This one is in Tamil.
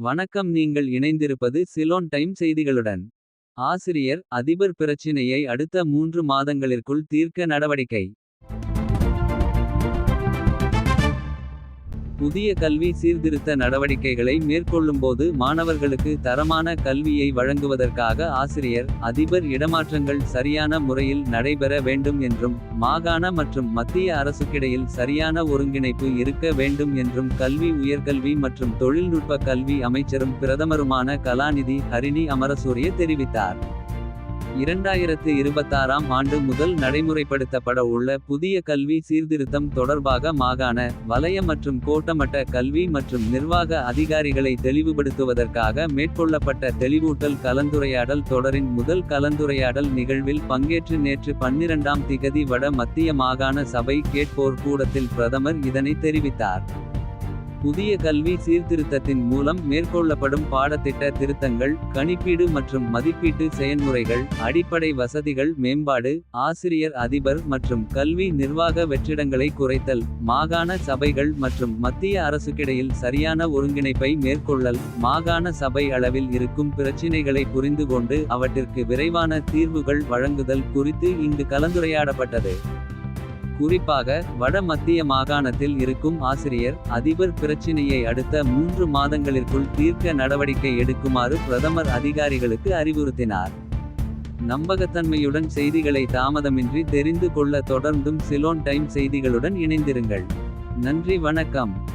வணக்கம் நீங்கள் இணைந்திருப்பது சிலோன் டைம் செய்திகளுடன். ஆசிரியர் அதிபர் பிரச்சினையை அடுத்த மூன்று மாதங்களிற்குள் தீர்க்க நடவடிக்கை. புதிய கல்வி சீர்திருத்த நடவடிக்கைகளை மேற்கொள்ளும்போது மாணவர்களுக்கு தரமான கல்வியை வழங்குவதற்காக ஆசிரியர். அதிபர் இடமாற்றங்கள் சரியான முறையில் நடைபெற வேண்டும் என்றும். மாகாண மற்றும் மத்திய அரசுக்கிடையில் சரியான ஒருங்கிணைப்பு இருக்க வேண்டும் என்றும். கல்வி உயர்கல்வி மற்றும் தொழில்நுட்ப கல்வி அமைச்சரும் பிரதமருமான கலாநிதி ஹரிணி அமரசூரிய தெரிவித்தார். 2026ஆம் ஆண்டு முதல் நடைமுறைப்படுத்தப்பட உள்ள புதிய கல்வி சீர்திருத்தம் தொடர்பாக மாகாண. வலய மற்றும் கோட்டமட்ட கல்வி மற்றும் நிர்வாக அதிகாரிகளை தெளிவுபடுத்துவதற்காக மேற்கொள்ளப்பட்ட தெளிவூட்டல் கலந்துரையாடல் தொடரின் முதல் கலந்துரையாடல் நிகழ்வில் பங்கேற்று நேற்று 12ஆம் திகதி வட மத்திய மாகாண சபை கேட்போர் கூடத்தில் பிரதமர் இதனை தெரிவித்தார். புதிய கல்வி சீர்திருத்தத்தின் மூலம் மேற்கொள்ளப்படும் பாடத்திட்ட திருத்தங்கள். கணிப்பீடு மற்றும் மதிப்பீட்டு செயன்முறைகள். அடிப்படை வசதிகள் மேம்பாடு ஆசிரியர் அதிபர் மற்றும் கல்வி நிர்வாக வெற்றிடங்களை குறைத்தல். மாகாண சபைகள் மற்றும் மத்திய அரசுக்கிடையில் சரியான ஒருங்கிணைப்பை மேற்கொள்ளல். மாகாண சபை அளவில் இருக்கும் பிரச்சினைகளை புரிந்து கொண்டு அவற்றிற்கு விரைவான தீர்வுகள் வழங்குதல் குறித்து இங்கு கலந்துரையாடப்பட்டது. குறிப்பாக வட மத்திய மாகாணத்தில் இருக்கும் ஆசிரியர். அதிபர் பிரச்சினையை அடுத்த மூன்று மாதங்களிற்குள் தீர்க்க நடவடிக்கை எடுக்குமாறு பிரதமர் அதிகாரிகளுக்கு அறிவுறுத்தினார். நம்பகத்தன்மையுடன் செய்திகளை தாமதமின்றி தெரிந்து கொள்ள தொடர்ந்தும் சிலோன் டைம் செய்திகளுடன் இணைந்திருங்கள். நன்றி வணக்கம்.